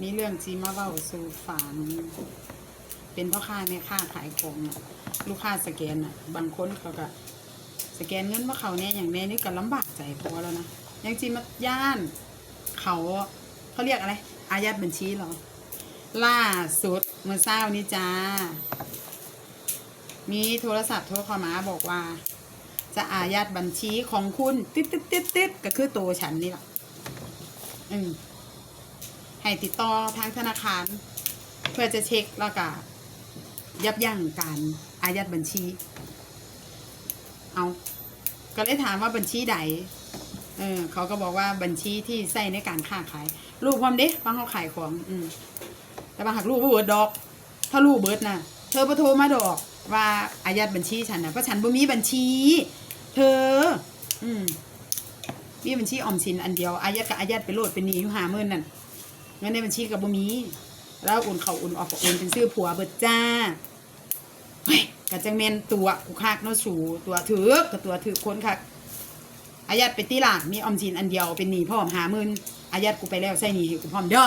มีเรื่องจีมาเว้าสู่ฝันเป็นพ่อค้าแม่ค้าขายของน่ะลูกค้าสแกนอะ บางคนเขาก็สแกนเงินว่าเขาแน่อย่างแน่นี่ก็ลำบากใจพอแล้วนะอยังจีมาย่าน เขาเขาเรียกอะไร อายัดบัญชีเหรอ ล่าสุดเมื่อเช้านี้จ้า มีโทรศัพท์โทรเข้ามาบอกว่า จะอายัดบัญชีของคุณ ติดติดติดติดก็คือตัวฉันนี่แหละอืม ให้ติดต่อทางธนาคาร เพื่อจะเช็คแล้วก็ยับยั้งการอายัดบัญชี เอา ก็เลยถามว่าบัญชีใด เออเขาก็บอกว่าบัญชีที่ใส่ในการค้าขาย รูปความเด้ฟังเขาขายของ อืม แต่บางหากรูปบ่เบิดดอก ถ้ารูปเบิดน่ะเธอประโทรมาดอกว่าอายัดบัญชีฉันนะเพราะฉันบ่มีบัญชี เธอ อืมมีบัญชีออมสินอันเดียวอายัดกับอายัดไปโหลดเป็นหนี้อยู่หาหมื่นนั่น เงินในบัญชีกับบ่มีแล้วอุ่นเขาอุ่นออกก็โอุ่นเป็นซื้อผัวเบิดจ้าเฮ้ยกะจังเมนตัวกูคักเนาะสูตัวถือกับตัวถือคนคักอายัดไปตีหลังมีออมสินอันเดียวเป็นหนี้พร้อมหาหมื่นอายัดกูไปแล้วใส่หนีให้กูพร้อมเด้อ